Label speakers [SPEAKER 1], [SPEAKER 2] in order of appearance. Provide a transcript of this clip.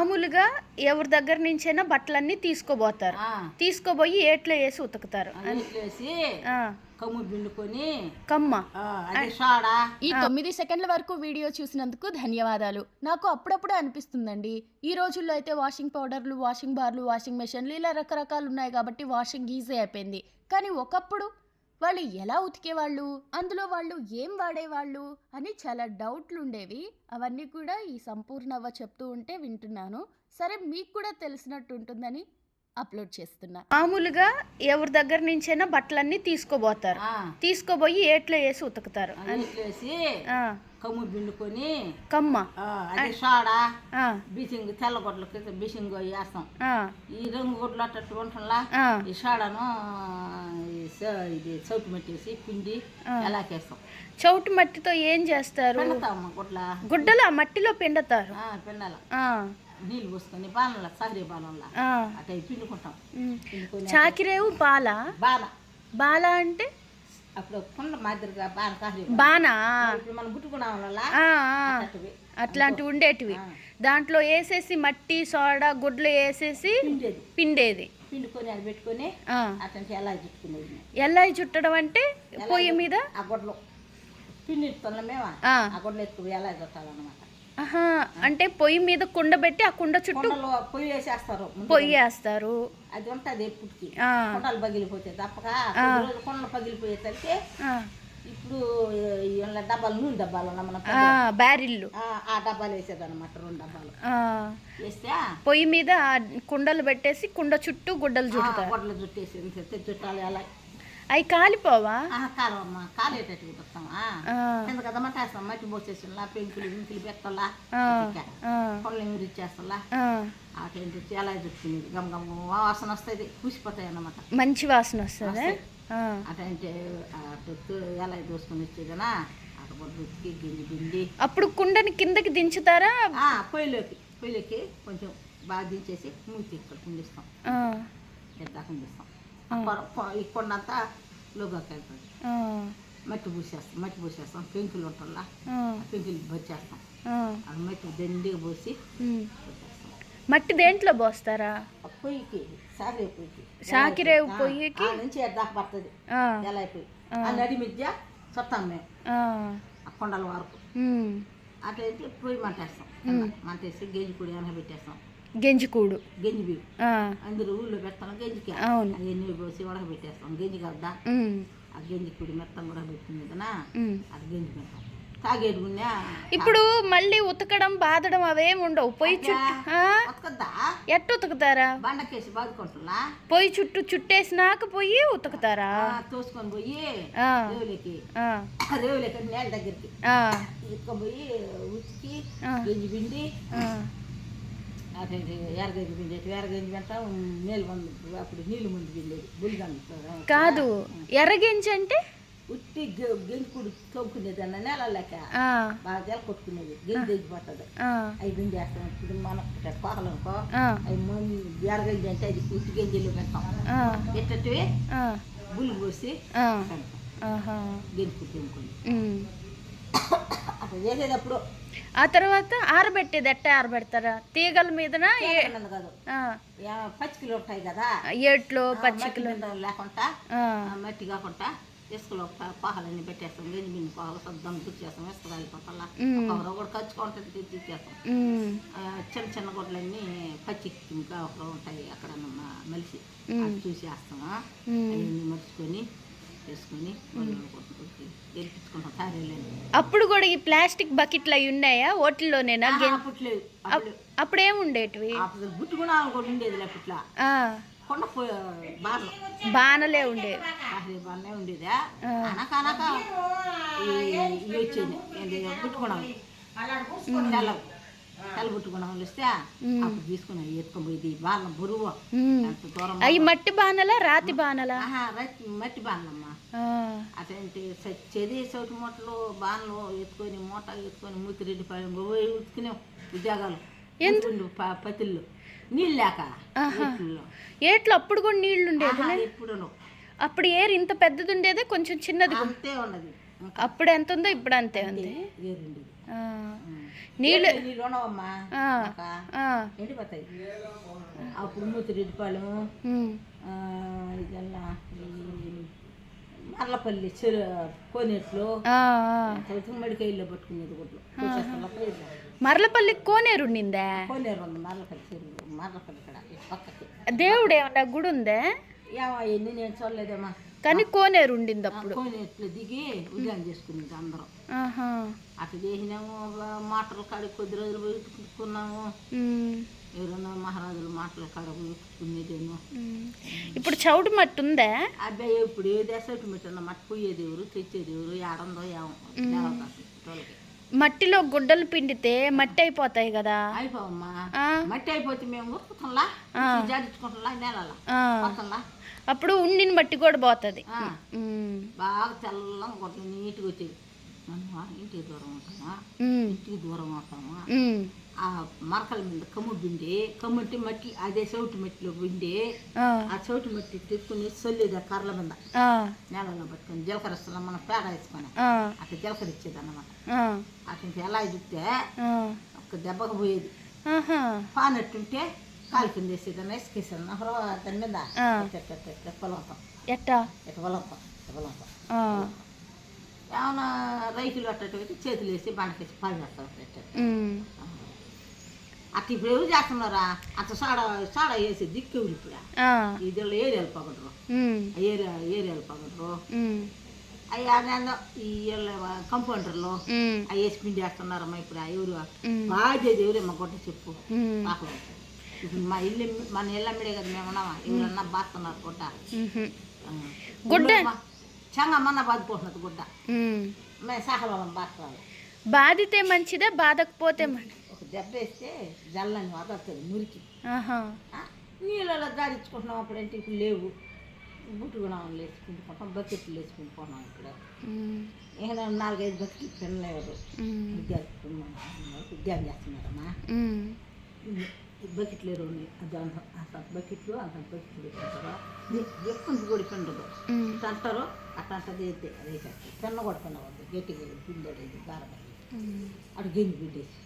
[SPEAKER 1] మామూలుగా ఎవరి దగ్గర నుంచైనా బట్టలన్నీ తీసుకోబోతారు. తీసుకోబోయి ఏట్లో వేసి ఉతుకుతారు.
[SPEAKER 2] కమ్ము. పిండుకొని
[SPEAKER 3] ఈ తొమ్మిది సెకండ్ల వరకు వీడియో చూసినందుకు ధన్యవాదాలు. నాకు అప్పుడప్పుడు అనిపిస్తుందండి. ఈ రోజుల్లో అయితే వాషింగ్ పౌడర్లు వాషింగ్ బార్లు వాషింగ్ మెషిన్లు ఇలా రకరకాలు ఉన్నాయి కాబట్టి వాషింగ్ ఈజీ అయిపోయింది. కానీ ఒకప్పుడు వాళ్ళు ఎలా ఉతికేవాళ్ళు? అందులో వాళ్ళు ఏం వాడేవాళ్ళు? అని చాలా డౌట్లు ఉండేవి అవన్నీ కూడా ఈ సంపూర్ణవ చెప్తూ ఉంటే వింటున్నాను. సరే మీకు కూడా తెలిసినట్టు ఉంటుందని అప్లోడ్ చేస్తున్నా.
[SPEAKER 1] మామూలుగా ఎవరి దగ్గర నుంచైనా బట్టలన్నీ తీసుకోబోతారు. తీసుకోబోయి ఏట్లో వేసి ఉతుకుతారు.
[SPEAKER 2] వేసి కమ్ము పిండుకొని
[SPEAKER 1] కమ్మ.
[SPEAKER 2] సోడా బీసింగ్ తెల్ల గుడ్లకి బీసింగ్ వేస్తాం.
[SPEAKER 1] ఆ,
[SPEAKER 2] ఈ రంగు గుడ్లు అట్టట్టు ఉంటుందా ఈ సోడాను ఇది చౌటి మట్టేసి పిండి ఎలాకేస్తాం
[SPEAKER 1] చౌటు మట్టితో ఏం చేస్తారు? గుడ్డలు ఆ మట్టిలో పిండుతారు.
[SPEAKER 2] పిండాల. నీళ్ళు పోసుకొని బాణంలో సహరీ బాణంలో
[SPEAKER 1] ఆ,
[SPEAKER 2] అట్లా పిండుకుంటాం.
[SPEAKER 1] చాకిరేవు బాల?
[SPEAKER 2] బాణ
[SPEAKER 1] బాల అంటే?
[SPEAKER 2] అప్పుడు కుండ మాదిరిగా బాణ సహరీ
[SPEAKER 1] బానా?
[SPEAKER 2] ఇప్పుడు మనం గుట్టుకున్నాం
[SPEAKER 1] అట్లాంటివి ఉండేటివి. దాంట్లో వేసేసి మట్టి సోడా గుడ్లు వేసేసి
[SPEAKER 2] పిండేది. పిండుకొని అది పెట్టుకొని అట్లాంటి ఎలా చుట్టుకునేది
[SPEAKER 1] ఎల్లాయి చుట్టడం అంటే పొయ్యి మీద?
[SPEAKER 2] ఆ గుడ్లు. పిండి
[SPEAKER 1] ఆ,
[SPEAKER 2] గుడ్లు ఎత్తుకు ఎలా చుట్టాలన్నమాట
[SPEAKER 1] అంటే పొయ్యి మీద కుండ పెట్టి ఆ కుండ చుట్టూ
[SPEAKER 2] పొయ్యి వేసేస్తారు.
[SPEAKER 1] పొయ్యి వేస్తారు.
[SPEAKER 2] అది ఉంటుంది ఎప్పటికి. కుండలు పగిలిపోతాయి తప్పక. కుండలు పగిలిపోయేసరికి ఇప్పుడు డబ్బాలు నూనె డబ్బాలు
[SPEAKER 1] బ్యారిల్లు.
[SPEAKER 2] ఆ, డబ్బాలు వేసేదన్నమాట రెండు డబ్బాలు. వేస్తే
[SPEAKER 1] పొయ్యి మీద కుండలు పెట్టేసి కుండ చుట్టూ గుడ్డలు
[SPEAKER 2] ఆ,
[SPEAKER 1] చుడతారు
[SPEAKER 2] గుడ్లు చుట్టేసి చుట్టాలు ఎలా
[SPEAKER 1] అవి కాలిపోవా?
[SPEAKER 2] కాలమ్మా కాలేటట్టు కింద కదా మట్టేస్తాం మట్టి పోసేసిలా పెంకులు ఇంకులు పెట్టాలా?
[SPEAKER 1] ఆ, ఆ,
[SPEAKER 2] కొండలు ఇంగులు ఇచ్చేస్తా
[SPEAKER 1] ఆ.
[SPEAKER 2] అటు ఎలా చుట్టుకునేది గమ్ గమ్ వాసన వస్తుంది పూసిపోతాయి అన్నమాట
[SPEAKER 1] మంచి వాసన వస్తుంది?
[SPEAKER 2] అటంటే అటు ఎలా దోసుకొని వచ్చేదనా? అటు బొడ్డు ఉతికి గింజి పిండి.
[SPEAKER 1] అప్పుడు కుండని కిందకి దించుతారా?
[SPEAKER 2] ఆ, పొయ్యిలోకి పొయ్యిలోకి కొంచెం బాగా దించేసి మూతి ఇక్కడ కుండిస్తాం. పెద్ద కుండిస్తాం. ఈ కొండంతా లోగాకి వెళ్తుంది
[SPEAKER 1] ఆ,
[SPEAKER 2] మట్టి పూసేస్తాం మట్టి పూసేస్తాం. పెంకులు ఉంటుందా పెంకులు బొచ్చేస్తాం.
[SPEAKER 1] ఆ,
[SPEAKER 2] ఆ మట్టి దండిగా పోసి
[SPEAKER 1] మట్టి దేంట్లో పోస్తారా?
[SPEAKER 2] పొయ్యికి సాగే పొయ్యికి.
[SPEAKER 1] సాకిరేవు పొయ్యికి?
[SPEAKER 2] నుంచి దాకా పడుతుంది. ఎలా అయిపోయి? ఆ. నడి మధ్య చుట్టాం మేము.
[SPEAKER 1] ఆ,
[SPEAKER 2] కొండల వరకు. అట్లయితే పొయ్యి మంటేస్తాం. మంటేసి గెంజి పొడి వెనక పెట్టేస్తాం.
[SPEAKER 1] గెంజికూడు.
[SPEAKER 2] గెంజి బియ్యం అందరూ ఊళ్ళో పెడతాం గెంజికి.
[SPEAKER 1] అవును.
[SPEAKER 2] నీళ్ళు పోసి ఉడక పెట్టేస్తాం గెంజి కదా ఆ గెంజి పొడి మెత్తం ఉడక పెట్టింది కదా. అది గెంజి పెడతాం. తాగేడుకున్నా
[SPEAKER 1] ఇప్పుడు మళ్ళీ ఉతకడం బాదడం అవేం ఉండవు. పొయ్యి చుట్టూ ఎట్ట ఉతుకుతారా?
[SPEAKER 2] బండకేసి బాదుకుంటున్నా?
[SPEAKER 1] పొయ్యి చుట్టూ చుట్టేసినాక పొయ్యి ఉతుకుతారా?
[SPEAKER 2] తోసుకొని పోయి రేవులకి నేల దగ్గరికి పోయి ఉతికి పిండి
[SPEAKER 1] కాదు ఎర్రగింజి అంటే?
[SPEAKER 2] ఉట్టి గె- గెంజి కుడి తోముకునేది అన్న నెల లెక్క బాగా జల కొట్టుకునేది గెంజి
[SPEAKER 1] ఆ,
[SPEAKER 2] అవి పిండేస్తాం ఇప్పుడు మనం కోకలనుకో
[SPEAKER 1] ఆ,
[SPEAKER 2] అవి ఎరగంజి అంటే అది ఉట్టి గెంజిలో పెడతాం.
[SPEAKER 1] ఆ,
[SPEAKER 2] బుల్లు పోసి కుట్టి తోముకొని చేసేటప్పుడు
[SPEAKER 1] ఆ తర్వాత ఆరబెట్టేది ఎట్ట ఆరబెడతారా? తీగల మీదన?
[SPEAKER 2] పచ్చికలు ఉంటాయి కదా.
[SPEAKER 1] ఏట్లో
[SPEAKER 2] ఆ,
[SPEAKER 1] పచ్చి
[SPEAKER 2] మట్టి బిందెలు లేకుండా మట్టి కాకుండా ఇసుకలో పాహలన్నీ పెట్టేస్తాం. బిండి పాహలు శుద్ధం గుచ్చేస్తాం ఇసుక రాలిపోతా
[SPEAKER 1] ఉమ్.
[SPEAKER 2] ఒక కూడా
[SPEAKER 1] ఉమ్,
[SPEAKER 2] ఆ, చిన్న చిన్న గుడ్లన్నీ పచ్చి ఇంకా ఒక ఉంటాయి అక్కడ మలిసి.
[SPEAKER 1] ఉమ్.
[SPEAKER 2] అది చూసి వేస్తామా
[SPEAKER 1] ఉమ్.
[SPEAKER 2] తారేళ్ళని
[SPEAKER 1] అప్పుడు కూడా ఈ ప్లాస్టిక్ బకెట్లు అవి ఉన్నాయా? ఓట్లలోనేనా
[SPEAKER 2] అప్పుడు కూడా ఉండేది కొండ
[SPEAKER 1] బాణలే ఉండేవి.
[SPEAKER 2] ఉండేదా. వచ్చేది. గుట్టుకున్నాం అప్పుడు తీసుకున్నాం ఎత్తుకొని పోయి బాగా బరువు.
[SPEAKER 1] ఉమ్.
[SPEAKER 2] ఎంత దూరం
[SPEAKER 1] అవి మట్టి బాణలా రాతి బాణలా?
[SPEAKER 2] మట్టి బాణలమ్మా. అటువంటి చది చౌటి మూటలు బాణలు ఎత్తుకొని మూట ఎత్తుకొని మూతిరెడ్డి పాలెం పోయి ఉతుకునే ఉద్యోగాలు. ప- పతిళ్ళు. నీళ్ళు లేక.
[SPEAKER 1] ఏట్లో అప్పుడు కూడా నీళ్ళు ఉండేది అప్పుడు ఏరు ఇంత పెద్దది ఉండేదే కొంచెం చిన్నది
[SPEAKER 2] అంతే ఉన్నది.
[SPEAKER 1] అప్పుడు ఎంత ఉందో. ఇప్పుడు అంతే ఉంది. నీళ్ళు
[SPEAKER 2] ఎండిపోతాయి అప్పుడు మూతి రెడ్డిపాలెము
[SPEAKER 1] ఉమ్,
[SPEAKER 2] ఆ, ఇదల్లా ఈ మర్లపల్లి చెరు కోనేట్లు. మడికాయల్లో పట్టుకునేది గుడ్లు
[SPEAKER 1] మరలపల్లి కోనేరు ఉండిందా?
[SPEAKER 2] కోనేరు ఉంది మర్లపల్లి చెరువు మర్లపల్లి ఇక్కడ పక్కకి.
[SPEAKER 1] దేవుడు ఏమన్నా గుడి ఉందా
[SPEAKER 2] ఏమో ఎన్ని నేను చూడలేదమ్మా
[SPEAKER 1] కానీ కోనేరు ఉండింది అప్పుడు.
[SPEAKER 2] కోనేట్లు దిగి ఉద్యానం చేసుకునేది అందరం. అటు చేసినాము మాటలు కాడికి కొద్ది రోజులు పోయి ఎవరన్నా మహారాజులు మాటలు కాడ పోయి.
[SPEAKER 1] ఇప్పుడు చౌడు మట్టి ఉందా?
[SPEAKER 2] అబ్బాయి ఇప్పుడు ఏ దేశం పెట్టిన మట్టి పోయేది ఎవరు తెచ్చేది ఎవరు ఏడందో ఏమో.
[SPEAKER 1] మట్టిలో గుడ్డలు పిండితే మట్టి అయిపోతాయి కదా.
[SPEAKER 2] అయిపోవమ్మా.
[SPEAKER 1] ఆ,
[SPEAKER 2] మట్టి అయిపోతే మేము ఉతుకుతంలా జాడించుకుంటున్నా నేలలా?
[SPEAKER 1] అప్పుడు ఉండిన మట్టి కూడా పోతుంది.
[SPEAKER 2] బాగా తెల్లంగా కొట్టు నీట్గా వచ్చేది. ఇంటికి దూరం ఉంటామా
[SPEAKER 1] ఉమ్,
[SPEAKER 2] ఇంటికి దూరం అవుతామా ఆ మరకల మీద కమ్ముడు పిండి కమ్ముంటి మట్టి అదే చౌటి మట్టిలో పిండి
[SPEAKER 1] ఆ,
[SPEAKER 2] చౌటి మట్టి తెచ్చుకుని చల్లేది ఆ కర్రల మీద. నేలలో పట్టుకొని జీలకర్ర ఇస్తున్నాం మనం పేడ వేసుకొని. అట్లా జీలకర్ర ఇచ్చేది అన్నమాట అతనికి ఎలా ఇదిస్తే
[SPEAKER 1] ఆ.
[SPEAKER 2] ఒక్క దెబ్బకు పోయేది. పానట్టుంటే కాలు కింద వేసేది అని వేసుకేసాను అప్పుడు దాని మీద
[SPEAKER 1] ఆ.
[SPEAKER 2] ఇట్ట ఇట్ట ఇట్ట ఇట్ట పొలంతాం
[SPEAKER 1] ఎట్టా
[SPEAKER 2] ఇట్ట పొలంతాం ఇట్ట పొలంతాం
[SPEAKER 1] ఆ,
[SPEAKER 2] ఏమన్నా రైతులు చేతులు వేసి బండకేసి.
[SPEAKER 1] ఉమ్,
[SPEAKER 2] అట్ట ఇప్పుడు ఎవరు చేస్తున్నారా అంత సాడ సాడ వేసి దిక్కు ఇప్పుడు ఇది ఏరియాలు పగడరు ఏరియా ఏరియాలు పగడరు అదేందో ఈ కంపౌండర్లు వేసి పిండి వేస్తున్నారమ్మా ఇప్పుడు ఎవరు బాగా ఎవరేమ్మా కొట్ట చెప్పు ఇప్పుడు మా ఇల్లు మన ఇల్లు అమ్మిడే కదా మేము ఉన్నామా? ఎవరన్నా బాస్తున్నారు గుడ్డ.
[SPEAKER 1] గుడ్డ?
[SPEAKER 2] చంగమ్మన్న బాదుకుంటున్నది గుడ్డ. మేము సహలం బాస్తాము
[SPEAKER 1] బాధితే మంచిదే బాధకపోతే
[SPEAKER 2] ఒక దెబ్బ వేస్తే జల్లని వదలుతుంది మురికి? నీళ్ళలో జాడించుకుంటున్నాం అప్పుడంటే ఇప్పుడు లేవు. బుట్టుకున్నాం వేసుకుంటుకుంటాం బకెట్లు వేసుకుంటున్నాం ఇప్పుడు
[SPEAKER 1] ఉమ్,
[SPEAKER 2] ఇక నాలుగైదు బకెట్లు తినలేదు
[SPEAKER 1] ఉమ్,
[SPEAKER 2] ఉద్యోగం ఉద్యోగం చేస్తున్నారమ్మా. బకెట్లు అది అంత అంత బకెట్లు అంత బకెట్లు పెట్టుకుంటారు? ఎక్కువ కూడా పిండదు
[SPEAKER 1] ఉమ్,
[SPEAKER 2] ఇట్ట అంటారు అట్ట అంటది అయితే అదే పెన్న కొడుకున్న వద్దు గట్టిగా పిండేది గారబడి
[SPEAKER 1] ఉమ్.
[SPEAKER 2] అటు గింజి పిండేసి.